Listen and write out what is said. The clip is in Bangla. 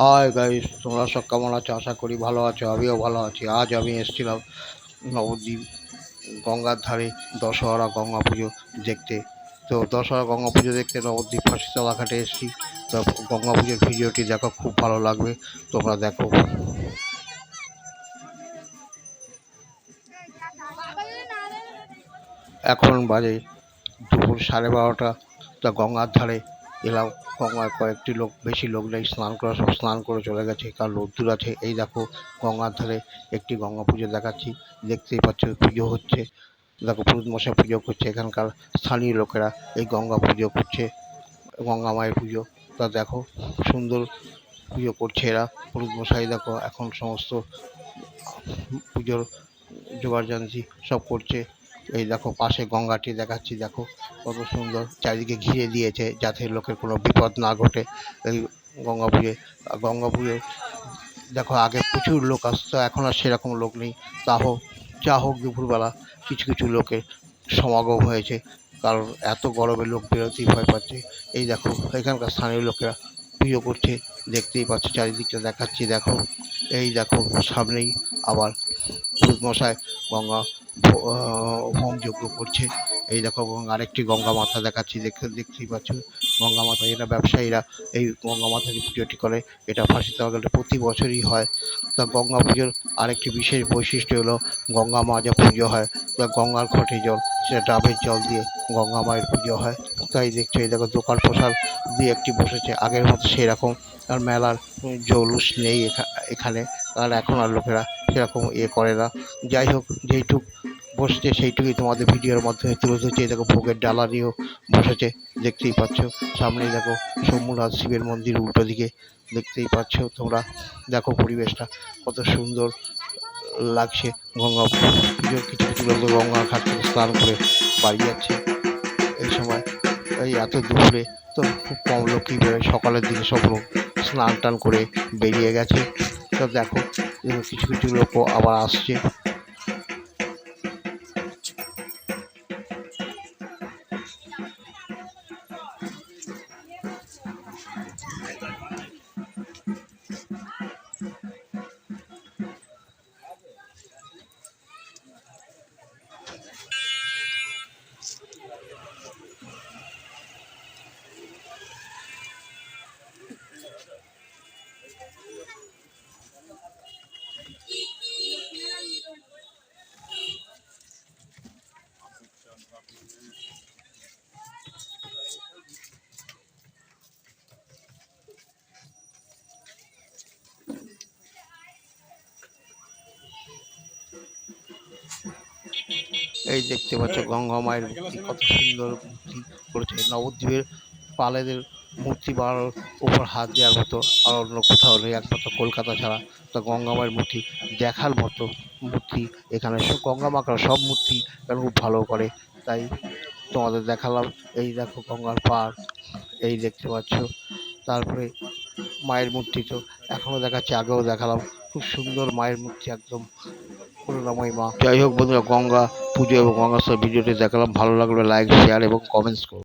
হাই গাইস তোমরা সব কেমন আছো? আশা করি ভালো আছো, আমিও ভালো আছি। আজ আমি এসেছিলাম নবদ্বীপ গঙ্গার ধারে দশহরা গঙ্গা পুজো দেখতে। তো দশহরা গঙ্গা পুজো দেখতে নবদ্বীপ ফাঁসিতলা ঘাটে এসেছি। তো গঙ্গা পুজোর ভিডিওটি দেখো, খুব ভালো লাগবে। তোমরা দেখো। এখন বাজে দুপুর সাড়ে বারোটা। তা গঙ্গার ধারে এলাম গঙ্গায় কয়েকটি লোক, বেশি লোক নেই, স্নান করা সব স্নান করে চলে গেছে। কার রোদ্দুর আছে, এই দেখো গঙ্গার ধারে একটি গঙ্গা পুজো দেখাচ্ছি, দেখতেই পাচ্ছ পুজো হচ্ছে। দেখো পুরুত মশাই পুজো করছে, এখানকার স্থানীয় লোকেরা এই গঙ্গা পুজো করছে, গঙ্গা মায়ের পুজো। তা দেখো সুন্দর পুজো করছে এরা। পুরুত মশাই দেখো, এখন সমস্ত পুজোর জোগাড় জানছি সব করছে। এই দেখো, পাশে গঙ্গাটি দেখাচ্ছি, দেখো, কত সুন্দর। চারিদিকে ঘিরে দিয়েছে যাতে লোকের কোনো বিপদ না ঘটে। এই গঙ্গা পুজোয় গঙ্গা পুজো দেখো, আগে প্রচুর লোক আসতো, এখন আর সেরকম লোক নেই। তা হোক, যা হোক, দুপুরবেলা কিছু কিছু লোকের সমাগম হয়েছে। কারণ এত গরমে লোক বেরোতেই ভয় পাচ্ছে। এই দেখো, এখানকার স্থানীয় লোকেরা পুজো করছে দেখতেই পাচ্ছ, চারিদিকটা দেখাচ্ছি, দেখো। এই দেখো, সামনেই আবার মশাই গঙ্গা হোম যজ্ঞ করছে। এই দেখো আরেকটি গঙ্গা মাথা দেখাচ্ছি দেখতে দেখতেই পাচ্ছ, গঙ্গা মাথা এরা ব্যবসায়ীরা, এই গঙ্গা মাতার যে পুজোটি করে, এটা ফাঁসিতে গেলে প্রতি বছরই হয়। তা গঙ্গা পুজোর আরেকটি বিশেষ বৈশিষ্ট্য হলো, গঙ্গা মা যা পুজো হয়, তা গঙ্গার ঘটে জল, সেটা ডাবের জল দিয়ে গঙ্গা মায়ের পুজো হয়। তাই দেখছ এই দেখো দোকান পোশাক দিয়ে একটি বসেছে। আগের মতো সেই রকম আর মেলার জৌলুস নেই এখা- এখানে। আর এখন আর লোকেরা সেরকম ইয়ে করে না। যাই হোক, যেইটুক বসছে সেইটুকুই তোমাদের ভিডিওর মাধ্যমে তুলে ধরছে। দেখো ভোগের ডালা নিয়েও বসেছে, দেখতেই পাচ্ছ। সামনেই দেখো শম্ভুনাথ শিবের মন্দির উল্টো দিকে, দেখতেই পাচ্ছ তোমরা। দেখো পরিবেশটা কত সুন্দর লাগছে। গঙ্গা পুজোর কিছু কিছু লোক গঙ্গা ঘাট স্নান করে বাড়ি যাচ্ছে। এই সময়, এই এত দুপুরে তো খুব কম লোক কী বেরোয়। সকালের দিকে সব লোক স্নান টান করে বেরিয়ে গেছে। তো দেখো কিছু কিছু লোকও আবার আসছে। এই দেখতে পাচ্ছ গঙ্গা মায়ের কত সুন্দর করেছে। নবদ্বীপের পালেদের মূর্তি বানানোর উপর হাত দেওয়ার মতো আর অন্য কোথাও নেই, একমাত্র কলকাতা ছাড়া। তো গঙ্গা মায়ের মূর্তি দেখার মতো মূর্তি এখানে। সব গঙ্গা মাকার সব মূর্তি খুব ভালো করে। তাই তোমাদের দেখালাম। এই দেখো গঙ্গার পাড় এই দেখতে পাচ্ছ। তারপরে মায়ের মূর্তি তো এখনও দেখাচ্ছে, আগেও দেখালাম। খুব সুন্দর মায়ের মূর্তি একদম। করুণাময়ী মা। যাই হোক বন্ধুরা, গঙ্গা পুজো এবং গঙ্গা সব ভিডিওটি দেখালাম। ভালো লাগলে লাইক শেয়ার এবং কমেন্টস করুন